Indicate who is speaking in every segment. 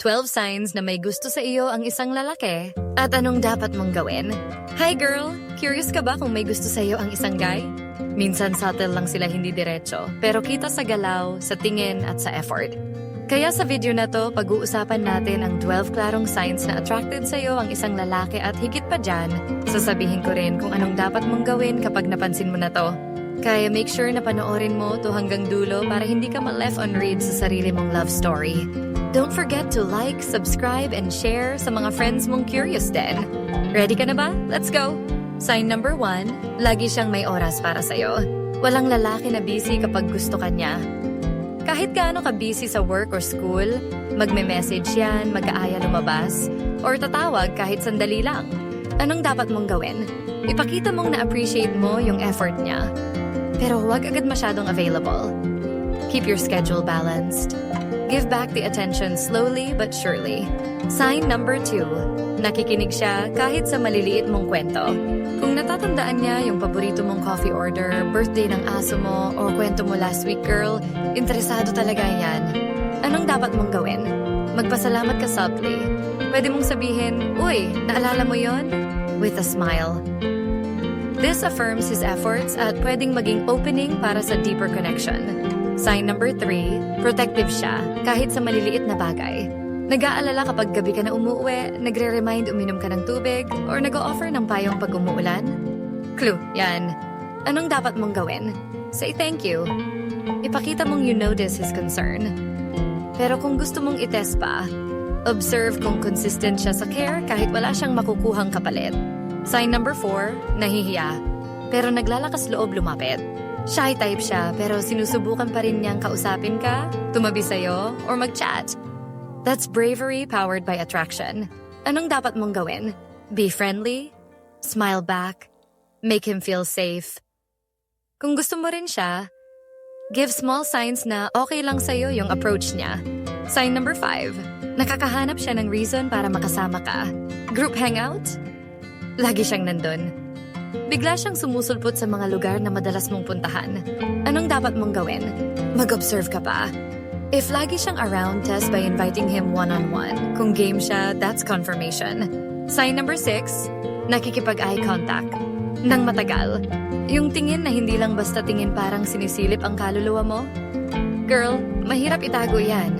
Speaker 1: 12 signs na may gusto sa iyo ang isang lalaki. At anong dapat mong gawin? Hi girl! Curious ka ba kung may gusto sa iyo ang isang guy? Minsan subtle lang sila hindi diretso, pero kita sa galaw, sa tingin at sa effort. Kaya sa video na to, pag-uusapan natin ang 12 klarong signs na attracted sa iyo ang isang lalaki at higit pa dyan, sasabihin ko rin kung anong dapat mong gawin kapag napansin mo na to. Kaya make sure na panoorin mo to hanggang dulo para hindi ka ma-left on read sa sarili mong love story. Don't forget to like, subscribe, and share sa mga friends mong curious din. Ready ka na ba? Let's go! Sign number one, lagi siyang may oras para sa'yo. Walang lalaki na busy kapag gusto ka niya. Kahit gaano ka busy sa work or school, magme-message yan, mag-aaya lumabas, or tatawag kahit sandali lang. Anong dapat mong gawin? Ipakita mong na-appreciate mo yung effort niya. Pero huwag agad masyadong available. Keep your schedule balanced. Give back the attention slowly but surely. Sign number two, nakikinig siya kahit sa maliliit mong kwento. Kung natatandaan niya yung paborito mong coffee order, birthday ng aso mo, o kwento mo last week, girl, interesado talaga yan. Anong dapat mong gawin? Magpasalamat ka subtly. Pwede mong sabihin, Uy, naalala mo yon? With a smile. This affirms his efforts at pwedeng maging opening para sa deeper connection. Sign number three, protective siya kahit sa maliliit na bagay. Nag-aalala kapag gabi ka na umuwi, nagre-remind uminom ka ng tubig, or nag-o-offer ng payong pag umuulan? Clue, yan. Anong dapat mong gawin? Say thank you. Ipakita mong you notice his concern. Pero kung gusto mong itest pa, observe kung consistent siya sa care kahit wala siyang makukuhang kapalit. Sign number four, nahihiya. Pero naglalakas loob lumapit. Shy type siya pero sinusubukan pa rin niyang kausapin ka, tumabi sa'yo, or mag-chat. That's bravery powered by attraction. Anong dapat mong gawin? Be friendly? Smile back? Make him feel safe? Kung gusto mo rin siya, give small signs na okay lang sa'yo yung approach niya. Sign number five, nakakahanap siya ng reason para makasama ka. Group hangout? Lagi siyang nandun. Bigla siyang sumusulpot sa mga lugar na madalas mong puntahan. Anong dapat mong gawin? Mag-observe ka pa. If lagi siyang around, test by inviting him one-on-one. Kung game siya, that's confirmation. Sign number six, nakikipag-eye contact. Nang matagal, yung tingin na hindi lang basta tingin parang sinisilip ang kaluluwa mo. Girl, mahirap itago yan.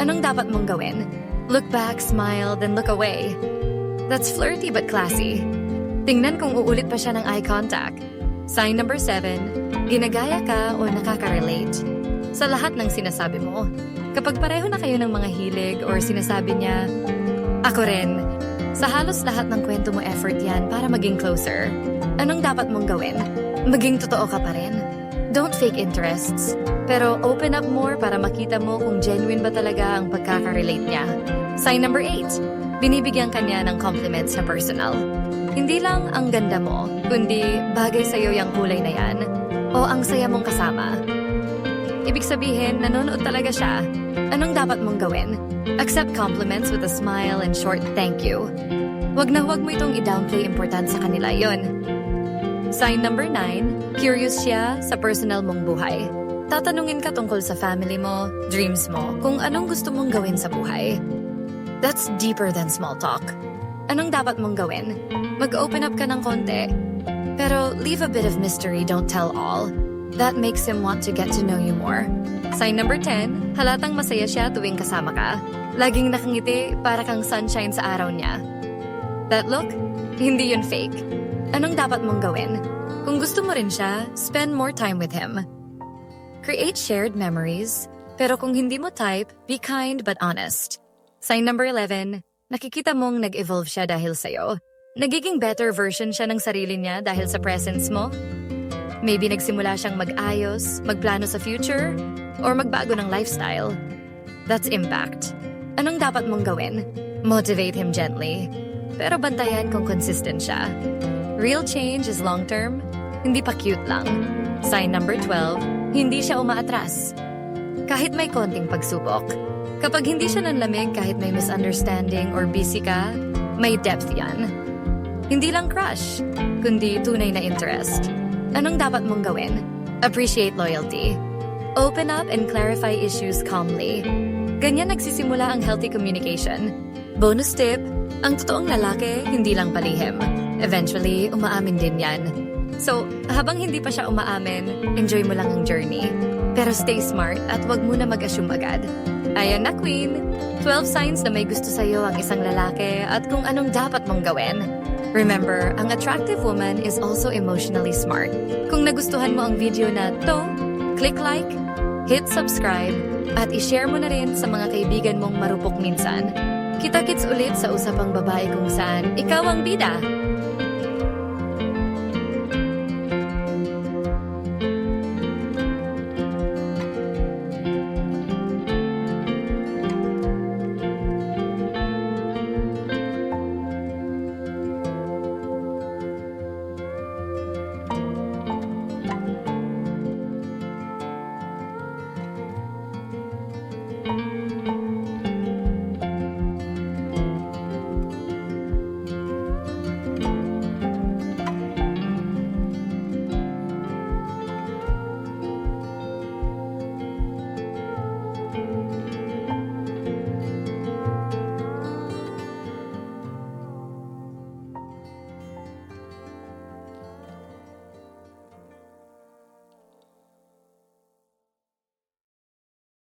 Speaker 1: Anong dapat mong gawin? Look back, smile, then look away. That's flirty but classy. Tingnan kung uulit pa siya ng eye contact. Sign number seven, ginagaya ka o nakaka-relate. Sa lahat ng sinasabi mo, kapag pareho na kayo ng mga hilig or sinasabi niya, Ako rin. Sa halos lahat ng kwento mo effort yan para maging closer. Anong dapat mong gawin? Maging totoo ka pa rin. Don't fake interests. Pero open up more para makita mo kung genuine ba talaga ang pagkaka-relate niya. Sign number eight, binibigyan ka niya ng compliments na personal. Hindi lang ang ganda mo, kundi bagay sa'yo yung kulay na yan. O ang saya mong kasama. Ibig sabihin, nanonood talaga siya. Anong dapat mong gawin? Accept compliments with a smile and short thank you. Huwag na huwag mo itong i-downplay important sa kanila yon. Sign number 9, curious siya sa personal mong buhay. Tatanungin ka tungkol sa family mo, dreams mo, kung anong gusto mong gawin sa buhay. That's deeper than small talk. Anong dapat mong gawin? Mag-open up ka ng konti. Pero leave a bit of mystery, don't tell all. That makes him want to get to know you more. Sign number 10, halatang masaya siya tuwing kasama ka. Laging nakangiti para kang sunshine sa araw niya. That look? Hindi yun fake. Anong dapat mong gawin? Kung gusto mo rin siya, spend more time with him. Create shared memories. Pero kung hindi mo type, be kind but honest. Sign number 11, nakikita mong nag-evolve siya dahil sa'yo. Nagiging better version siya ng sarili niya dahil sa presence mo. Maybe nagsimula siyang mag-ayos, magplano sa future, or magbago ng lifestyle. That's impact. Anong dapat mong gawin? Motivate him gently. Pero bantayan kung consistent siya. Real change is long-term, hindi pa cute lang. Sign number 12, hindi siya umaatras. Kahit may konting pagsubok. Kapag hindi siya nanlamig kahit may misunderstanding or busy ka, may depth yan. Hindi lang crush, kundi tunay na interest. Anong dapat mong gawin? Appreciate loyalty. Open up and clarify issues calmly. Ganyan nagsisimula ang healthy communication. Bonus tip, ang totoong lalaki hindi lang palihim. Eventually, umaamin din yan. So, habang hindi pa siya umaamin, enjoy mo lang ang journey. Pero stay smart at wag muna mag-assume agad. Ayan na, Queen! 12 signs na may gusto sa'yo ang isang lalaki at kung anong dapat mong gawin. Remember, ang attractive woman is also emotionally smart. Kung nagustuhan mo ang video na to, click like, hit subscribe, at ishare mo na rin sa mga kaibigan mong marupok minsan. Kita-kits ulit sa usapang babae kung saan ikaw ang bida.